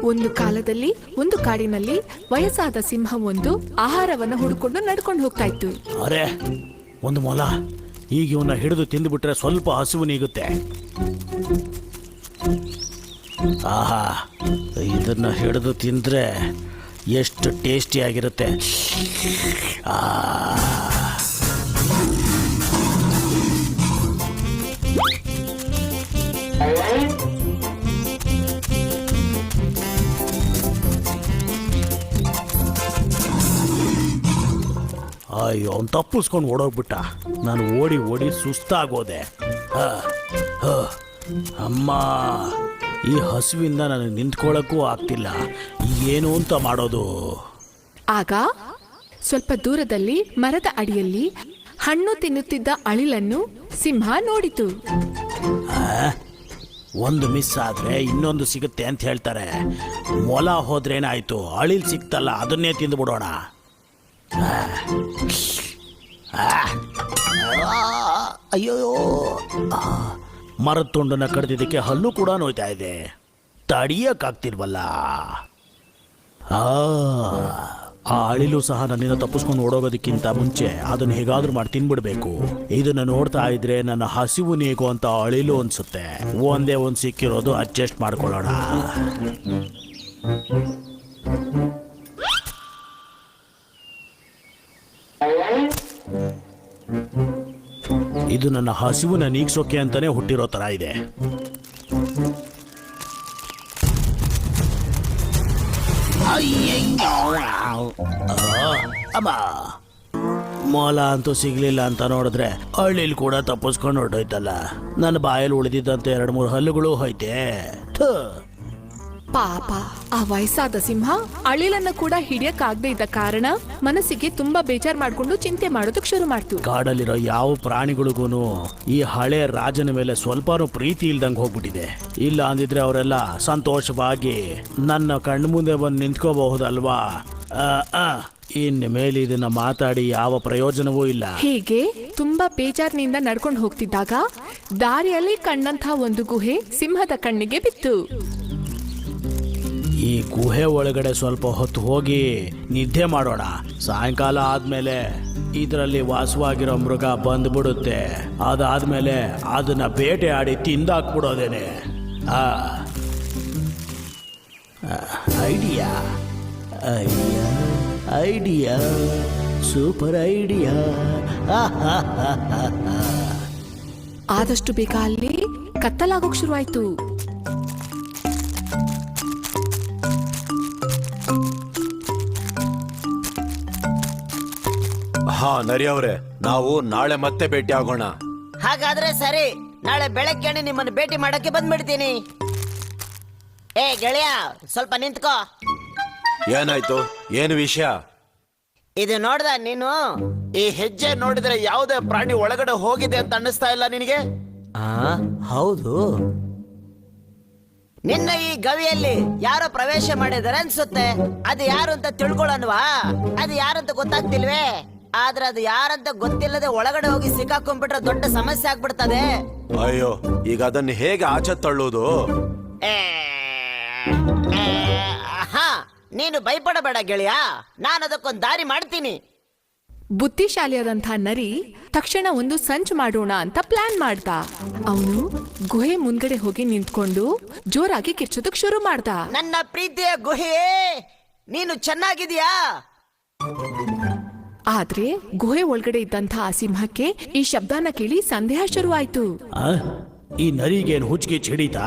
ಒಂದು ಕಾಲದಲ್ಲಿ, ಒಂದು ಕಾಡಿನಲ್ಲಿ ವಯಸ್ಸಾದ ಸಿಂಹವೊಂದು ಆಹಾರವನ್ನು ಹುಡುಕೊಂಡು ನಡ್ಕೊಂಡು ಹೋಗ್ತಾ ಇತ್ತು. ಅರೆ, ಒಂದು ಮೊಲ. ಈಗ ಇವನ್ನ ಹಿಡಿದು ತಿಂದುಬಿಟ್ರೆ ಸ್ವಲ್ಪ ಹಸಿವು ನೀಗುತ್ತೆ. ಆಹಾ, ಇದನ್ನ ಹಿಡಿದು ತಿಂದ್ರೆ ಎಷ್ಟು ಟೇಸ್ಟಿ ಆಗಿರುತ್ತೆ. ಆ. ಅಯ್ಯೋ ಅವ್ನು ತಪ್ಪಿಸ್ಕೊಂಡು ಓಡೋಗ್ಬಿಟ್ಟ. ನಾನು ಓಡಿ ಓಡಿ ಸುಸ್ತಾಗೋದೆ. ಅಮ್ಮ ಈ ಹಸುವಿಂದ ನನಗೆ ನಿಂತ್ಕೊಳ್ಳೋಕ್ಕೂ ಆಗ್ತಿಲ್ಲ. ಏನು ಅಂತ ಮಾಡೋದು? ಆಗ ಸ್ವಲ್ಪ ದೂರದಲ್ಲಿ ಮರದ ಅಡಿಯಲ್ಲಿ ಹಣ್ಣು ತಿನ್ನುತ್ತಿದ್ದ ಅಳಿಲನ್ನು ಸಿಂಹ ನೋಡಿತು. ಒಂದು ಮಿಸ್ ಆದ್ರೆ ಇನ್ನೊಂದು ಸಿಗುತ್ತೆ ಅಂತ ಹೇಳ್ತಾರೆ. ಮೊಲ ಹೋದ್ರೇನಾಯ್ತು? ಅಳಿಲ್ ಸಿಕ್ತಲ್ಲ ಅದನ್ನೇ ತಿಂದ್ಬಿಡೋಣ ಅಯ್ಯೋ. ಮರದ ತುಂಡನ್ನ ಕಡ್ದಿದ್ದಕ್ಕೆ ಹಲ್ಲು ಕೂಡ ನೋಯ್ತಾ ಇದೆ. ತಡಿಯಕ್ಕಾಗ್ತಿಲ್ವಲ್ಲ? ಆ ಅಳಿಲು ಸಹ ನನ್ನಿಂದ ತಪ್ಪಿಸ್ಕೊಂಡು ಓಡೋಗೋದಕ್ಕಿಂತ ಮುಂಚೆ ಅದನ್ನ ಹೇಗಾದ್ರೂ ಮಾಡಿ ತಿನ್ಬಿಡ್ಬೇಕು. ಇದನ್ನ ನೋಡ್ತಾ ಇದ್ರೆ ನನ್ನ ಹಸಿವು ನೀಗು ಅಂತ ಅಳಿಲು ಅನ್ಸುತ್ತೆ. ಒಂದೇ ಒಂದ್ ಸಿಕ್ಕಿರೋದು ಅಡ್ಜಸ್ಟ್ ಮಾಡ್ಕೊಳ್ಳೋಣ. ಇದು ನನ್ನ ಹಸಿವನ್ನ ನೀಗ್ಸೋಕೆ ಅಂತಾನೆ ಹುಟ್ಟಿರೋ ತರ ಇದೆ. ಅಮ್ಮ. ಮೊಲ ಅಂತೂ ಸಿಗ್ಲಿಲ್ಲ ಅಂತ ನೋಡಿದ್ರೆ ಹಳ್ಳಿಲಿ ಕೂಡ ತಪ್ಪಿಸ್ಕೊಂಡು ಹೊರಟೋಯ್ತಲ್ಲ. ನನ್ನ ಬಾಯಲ್ಲಿ ಉಳಿದಿದ್ದಂತ ಎರಡು ಮೂರು ಹಲ್ಲುಗಳು ಹೋಯ್ತೆ. ಪಾಪ ಆ ವಯಸ್ಸಾದ ಸಿಂಹ ಅಳಿಲನ್ನ ಕೂಡ ಹಿಡಿಯಕ್ಕಾಗದೇ ಇದ್ದ ಕಾರಣ ಮನಸ್ಸಿಗೆ ತುಂಬಾ ಬೇಜಾರ್ ಮಾಡ್ಕೊಂಡು ಚಿಂತೆ ಮಾಡೋದಕ್ ಶುರು ಮಾಡ್ತು. ಕಾಡಲ್ಲಿರೋ ಯಾವ ಪ್ರಾಣಿಗಳಿಗೂ ಈ ಹಳೆ ರಾಜನ ಮೇಲೆ ಸ್ವಲ್ಪನೂ ಪ್ರೀತಿ ಇಲ್ದಂಗ್ ಹೋಗ್ಬಿಟ್ಟಿದೆ. ಇಲ್ಲ ಅಂದಿದ್ರೆ ಅವರೆಲ್ಲ ಸಂತೋಷವಾಗಿ ನನ್ನ ಕಣ್ಣು ಮುಂದೆ ಬಂದು ನಿಂತ್ಕೋಬಹುದಲ್ವಾ? ಇನ್ ಮೇಲೆ ಇದನ್ನ ಮಾತಾಡಿ ಯಾವ ಪ್ರಯೋಜನವೂ ಇಲ್ಲ. ಹೀಗೆ ತುಂಬಾ ಬೇಜಾರ್ನಿಂದ ನಡ್ಕೊಂಡು ಹೋಗ್ತಿದ್ದಾಗ ದಾರಿಯಲ್ಲಿ ಕಂಡಂತ ಒಂದು ಗುಹೆ ಸಿಂಹದ ಕಣ್ಣಿಗೆ ಬಿತ್ತು. ಈ ಗುಹೆ ಒಳಗಡೆ ಸ್ವಲ್ಪ ಹೊತ್ತು ಹೋಗಿ ನಿದ್ದೆ ಮಾಡೋಣ. ಸಾಯಂಕಾಲ ಆದ್ಮೇಲೆ ಇದರಲ್ಲಿ ವಾಸವಾಗಿರೋ ಮೃಗ ಬಂದ್ಬಿಡುತ್ತೆ. ಅದಾದ್ಮೇಲೆ ಅದನ್ನ ಬೇಟೆ ಆಡಿ ತಿಂದಾಕ್ಬಿಡೋದೇನೆ. ಆ idea. Idea idea. Super idea. ಆದಷ್ಟು ಬೇಕಾ ಅಲ್ಲಿ ಕತ್ತಲಾಗೋಕ್ ಶುರುವಾಯ್ತು. ಹಾ ನರಿ ಅವ್ರೆ ನಾವು ನಾಳೆ ಮತ್ತೆ ಭೇಟಿ ಆಗೋಣ. ಹಾಗಾದ್ರೆ ಸರಿ ನಾಳೆ ಬೆಳಗ್ಗೆನೆ ನಿಮ್ಮನ್ನು ಭೇಟಿ ಮಾಡಕ್ಕೆ ಬಂದ್ಬಿಡ್ತೀನಿ. ಏ ಗೆಳೆಯ ಸ್ವಲ್ಪ ನಿಂತ್ಕೋ. ಏನಾಯ್ತು? ಏನು ವಿಷಯ? ಇದು ನೋಡ್ದ ನೀನು? ಈ ಹೆಜ್ಜೆ ನೋಡಿದ್ರೆ ಯಾವುದೇ ಪ್ರಾಣಿ ಒಳಗಡೆ ಹೋಗಿದೆ ಅಂತ ಅನ್ನಿಸ್ತಾ ಇಲ್ಲ ನಿನಗೆ? ಹೌದು. ನಿನ್ನ ಈ ಗವಿಯಲ್ಲಿ ಯಾರೋ ಪ್ರವೇಶ ಮಾಡಿದಾರೆ ಅನ್ಸುತ್ತೆ. ಅದು ಯಾರು ಅಂತ ತಿಳ್ಕೊಳ್ಳೋಣವಾ? ಅದು ಯಾರಂತ ಗೊತ್ತಾಗ್ತಿಲ್ವೇ? ಆದ್ರೆ ಅದು ಯಾರಂತ ಗೊತ್ತಿಲ್ಲದೆ ಒಳಗಡೆ ಹೋಗಿ ಸಿಕ್ಕಾಕೊಂಡ್ಬಿಟ್ರೆ ದೊಡ್ಡ ಸಮಸ್ಯೆ ಆಗ್ಬಿಡ್ತದೆ. ಅಯ್ಯೋ ಈಗ ಅದನ್ನ ಹೇಗೆ ಆಚೆ ತಳ್ಳೋದು? ಏ, ಏ, ಹಾ ನೀನು ಭಯಪಡಬೇಡ ಗೆಳೆಯ. ನಾನು ಅದಕ್ಕೊಂದು ದಾರಿ ಮಾಡ್ತೀನಿ. ಬುದ್ಧಿಶಾಲಿಯಾದಂಥ ನರಿ ತಕ್ಷಣ ಒಂದು ಸಂಚು ಮಾಡೋಣ ಅಂತ ಪ್ಲಾನ್ ಮಾಡ್ದ ಅವನು ಗುಹೆ ಮುಂದ್ಗಡೆ ಹೋಗಿ ನಿಂತ್ಕೊಂಡು ಜೋರಾಗಿ ಕಿರ್ಚೋದಕ್ ಶುರು ಮಾಡ್ದ ನನ್ನ ಪ್ರೀತಿಯ ಗುಹೆ ನೀನು ಚೆನ್ನಾಗಿದ್ಯಾ? ಆದ್ರೆ ಗುಹೆ ಒಳಗಡೆ ಇದ್ದಂಥ ಆ ಸಿಂಹಕ್ಕೆ ಈ ಶಬ್ದನ ಕೇಳಿ ಸಂದೇಹ ಶುರುವಾಯ್ತು. ಆ? ಈ ನರಿಗೇನು ಹುಚ್ಚಿಗೆ ಹಿಡಿತಾ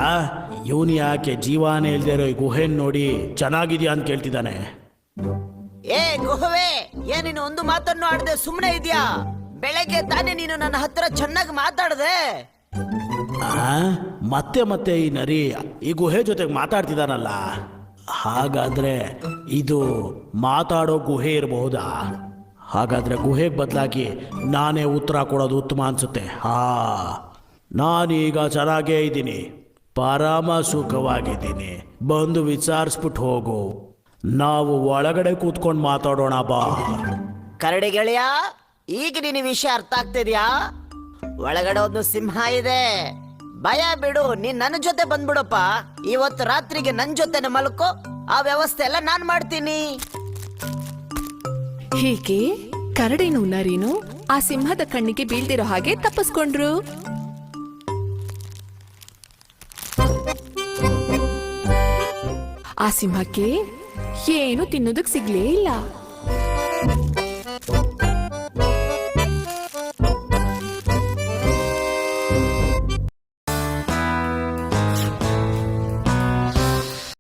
ಇವನು ಯಾಕೆ ಜೀವಾನೇ ಇಲ್ದೇ ಇರೋ ಈ ಗುಹೆನ್ ನೋಡಿ ಚೆನ್ನಾಗಿದ್ಯಾ ಅಂತ ಕೇಳ್ತಿದ್ದಾನೆ. ಏ ಗುಹವೆ ನೀನು ಒಂದು ಮಾತನ್ನು ಆಡದೆ ಸುಮ್ಮನೆ ಇದೆಯಾ? ಬೆಳಗ್ಗೆ ತಾನೇ ನೀನು ನನ್ನ ಹತ್ರ ಚೆನ್ನಾಗಿ ಮಾತಾಡದೆ. ಆ? ಮತ್ತೆ ಮತ್ತೆ ಈ ನರಿ ಈ ಗುಹೆ ಜೊತೆಗೆ ಮಾತಾಡ್ತಿದಾನಲ್ಲ. ಹಾಗಾದ್ರೆ ಇದು ಮಾತಾಡೋ ಗುಹೆ ಇರಬಹುದಾ? ಹಾಗಾದ್ರೆ ಗುಹೆಗೆ ಬದಲಾಗಿ ನಾನೇ ಉತ್ತರ ಕೊಡೋದು ಉತ್ತಮ ಅನಿಸುತ್ತೆ. ಹಾ, ನಾನೀಗ ಚೆನ್ನಾಗೇ ಇದ್ದೀನಿ. ಪರಮ ಸುಖವಾಗಿದ್ದೀನಿ. ಬಂದು ವಿಚಾರಿಸ್ಬಿಟ್ಟು ಹೋಗು. ನಾವು ಒಳಗಡೆ ಕೂತ್ಕೊಂಡು ಮಾತಾಡೋಣ ಬಾ. ಕರಡಿ ಗೆಳೆಯ, ಈಗ ನಿನ್ನ ವಿಷಯ ಅರ್ಥ ಆಗ್ತಿದ್ಯಾ? ಒಳಗಡೆ ಒಂದು ಸಿಂಹ ಇದೆ. ಭಯ ಬಿಡು, ನೀನ್ ನನ್ನ ಜೊತೆ ಬಂದ್ಬಿಡಪ್ಪ. ಇವತ್ತು ರಾತ್ರಿಗೆ ನನ್ ಜೊತೆನೆ ಮಲ್ಕೋ. ಆ ವ್ಯವಸ್ಥೆ ಎಲ್ಲ ನಾನ್ ಮಾಡ್ತೀನಿ. ಹೀಗೆ ಕರಡಿನೂ ನರಿನು ಆ ಸಿಂಹದ ಕಣ್ಣಿಗೆ ಬೀಳ್ದಿರೋ ಹಾಗೆ ತಪ್ಪಿಸ್ಕೊಂಡ್ರು. ಆ ಸಿಂಹಕ್ಕೆ ಏನು ತಿನ್ನೋದಕ್ ಸಿಗ್ಲೇ ಇಲ್ಲ.